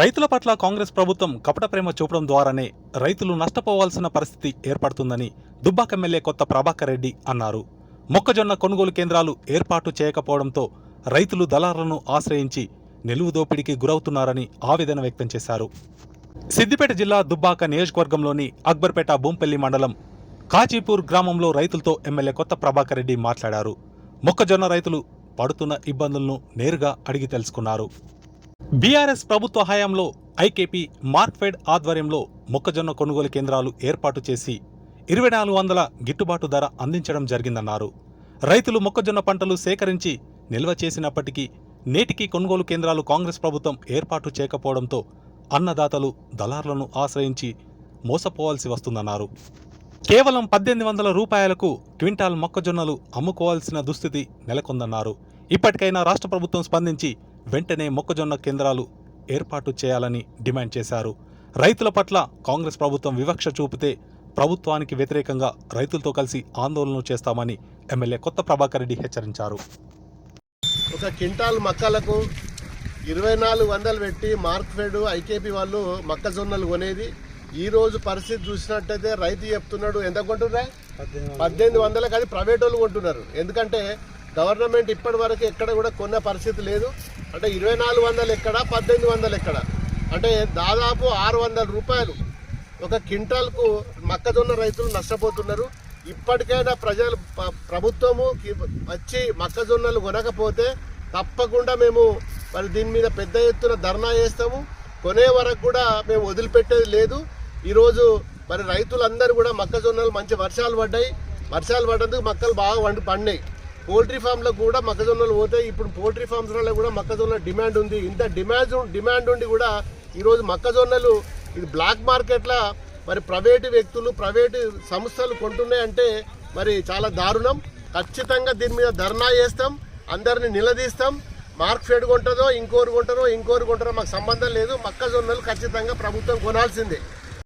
రైతుల పట్ల కాంగ్రెస్ ప్రభుత్వం కపట ప్రేమ చూపడం ద్వారానే రైతులు నష్టపోవాల్సిన పరిస్థితి ఏర్పడుతుందని దుబ్బాక ఎమ్మెల్యే కొత్త ప్రభాకర్ రెడ్డి అన్నారు. మొక్కజొన్న కొనుగోలు కేంద్రాలు ఏర్పాటు చేయకపోవడంతో రైతులు దళారులను ఆశ్రయించి నిలువు దోపిడీకి గురవుతున్నారని ఆవేదన వ్యక్తం చేశారు. సిద్దిపేట జిల్లా దుబ్బాక నియోజకవర్గంలోని అక్బర్పేట భూంపల్లి మండలం కాజీపూర్ గ్రామంలో రైతులతో ఎమ్మెల్యే కొత్త ప్రభాకర్ రెడ్డి మాట్లాడారు. మొక్కజొన్న రైతులు పడుతున్న ఇబ్బందులను నేరుగా అడిగి తెలుసుకున్నారు. బీఆర్ఎస్ ప్రభుత్వ హయాంలో ఐకేపీ మార్క్ఫెడ్ ఆధ్వర్యంలో మొక్కజొన్న కొనుగోలు కేంద్రాలు ఏర్పాటు చేసి ఇరవై నాలుగు వందల గిట్టుబాటు ధర అందించడం జరిగిందన్నారు. రైతులు మొక్కజొన్న పంటలు సేకరించి నిల్వ చేసినప్పటికీ నేటికి కొనుగోలు కేంద్రాలు కాంగ్రెస్ ప్రభుత్వం ఏర్పాటు చేయకపోవడంతో అన్నదాతలు దళారులను ఆశ్రయించి మోసపోవాల్సి వస్తుందన్నారు. కేవలం పద్దెనిమిది వందల రూపాయలకు క్వింటాల్ మొక్కజొన్నలు అమ్ముకోవాల్సిన దుస్థితి నెలకొందన్నారు. ఇప్పటికైనా రాష్ట్ర ప్రభుత్వం స్పందించి వెంటనే మొక్కజొన్న కేంద్రాలు ఏర్పాటు చేయాలని డిమాండ్ చేశారు. రైతుల పట్ల కాంగ్రెస్ ప్రభుత్వం వివక్ష చూపితే ప్రభుత్వానికి వ్యతిరేకంగా రైతులతో కలిసి ఆందోళనలు చేస్తామని ఎమ్మెల్యే కొత్త ప్రభాకర్ రెడ్డి హెచ్చరించారు. ఒక క్వింటాల్ మక్కలకు ఇరవై నాలుగు వందలు పెట్టి మార్క్ఫెడ్ ఐకేపీ వాళ్ళు మొక్కజొన్నలు కొనేది. ఈ రోజు పరిస్థితి చూసినట్టయితే రైతు చెప్తున్నాడు ఎంత కొంటున్నా పద్దెనిమిది వందలకు అది ప్రైవేట్ వాళ్ళు కొంటున్నారు. ఎందుకంటే గవర్నమెంట్ ఇప్పటి వరకు ఎక్కడ కూడా కొన్న పరిస్థితి లేదు. అంటే ఇరవై నాలుగు వందలు ఎక్కడ పద్దెనిమిది వందలు ఎక్కడ? అంటే దాదాపు ఆరు వందల రూపాయలు. ఒక క్వింటాల్కు మొక్కజొన్న రైతులు నష్టపోతున్నారు. ఇప్పటికైనా ప్రజలు ప్రభుత్వము వచ్చి మొక్కజొన్నలు కొనకపోతే తప్పకుండా మేము మరి దీని మీద పెద్ద ఎత్తున ధర్నా చేస్తాము. కొనే వరకు కూడా మేము వదిలిపెట్టేది లేదు. ఈరోజు మరి రైతులందరూ కూడా మొక్కజొన్నలు మంచి వర్షాలు పడ్డాయి. వర్షాలు పడ్డందుకు మొక్కలు బాగా వండి పండినాయి. పోల్ట్రీ ఫామ్లకు కూడా మొక్కజొన్నలు పోతాయి ఇప్పుడు పోల్ట్రీ ఫామ్స్లలో కూడా మొక్కజొన్న డిమాండ్ ఉంది. ఇంత డిమాండ్ డిమాండ్ ఉండి కూడా ఈరోజు మొక్కజొన్నలు ఇది బ్లాక్ మార్కెట్లో మరి ప్రైవేటు వ్యక్తులు ప్రైవేటు సంస్థలు కొంటున్నాయంటే మరి చాలా దారుణం. ఖచ్చితంగా దీని మీద ధర్నా చేస్తాం అందరిని నిలదీస్తాం. మార్క్ ఫెడ్ కొంటుందో ఇంకోరు కొంటారో ఇంకోరు కొంటారో మాకు సంబంధం లేదు. మొక్కజొన్నలు ఖచ్చితంగా ప్రభుత్వం కొనాల్సిందే.